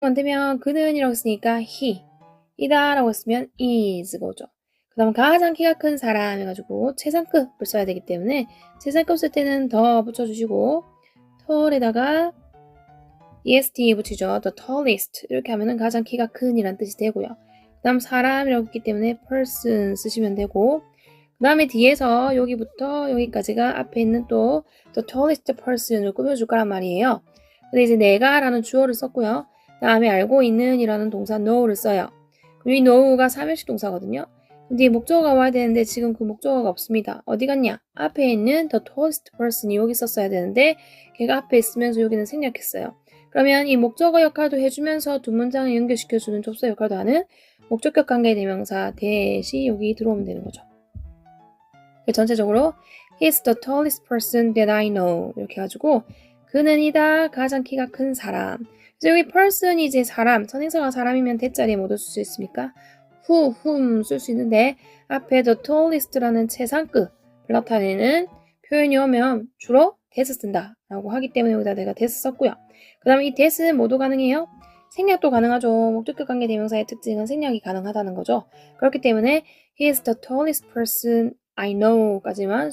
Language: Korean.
안 되면 그는 이라고 했으니까 he 이다라고 했으면 is가 오죠. 그 다음 가장 키가 큰 사람 해가지고 최상급을 써야 되기 때문에 최상급 쓸 때는 더 붙여주시고 tall에다가 est 붙이죠. the tallest 이렇게 하면은 가장 키가 큰이란 뜻이 되고요. 그 다음 사람이라고 했기 때문에 person 쓰시면 되고 그 다음에 뒤에서 여기부터 여기까지가 앞에 있는 또 the tallest person을 꾸며줄 거란 말이에요. 근데 이제 내가 라는 주어를 썼고요. 다음에 알고 있는 이라는 동사 know를 써요. 이 know가 삼형식 동사거든요. 근데 이 목적어가 와야 되는데 지금 그 목적어가 없습니다. 어디 갔냐? 앞에 있는 the tallest person이 여기 썼어야 되는데 걔가 앞에 있으면서 여기는 생략했어요. 그러면 이 목적어 역할도 해주면서 두 문장을 연결시켜주는 접속 역할도 하는 목적격 관계 대명사 대시 여기 들어오면 되는 거죠. 전체적으로 He's the tallest person that I know 이렇게 해가지고 그는 이다 가장 키가 큰 사람 그래서 여기 person이 이제 사람 선행사가 사람이면 대자리에 못쓸수 있습니까? who, whom 쓸 수 있는데 앞에 the tallest라는 최상급 나타내는 표현이 오면 주로 대스 쓴다 라고 하기 때문에 여기다 내가 대스 썼고요. 그 다음에 이 대스는 모두 가능해요? 생략도 가능하죠. 목적격 관계 대명사의 특징은 생략이 가능하다는 거죠. 그렇기 때문에 he is the tallest person I know까지만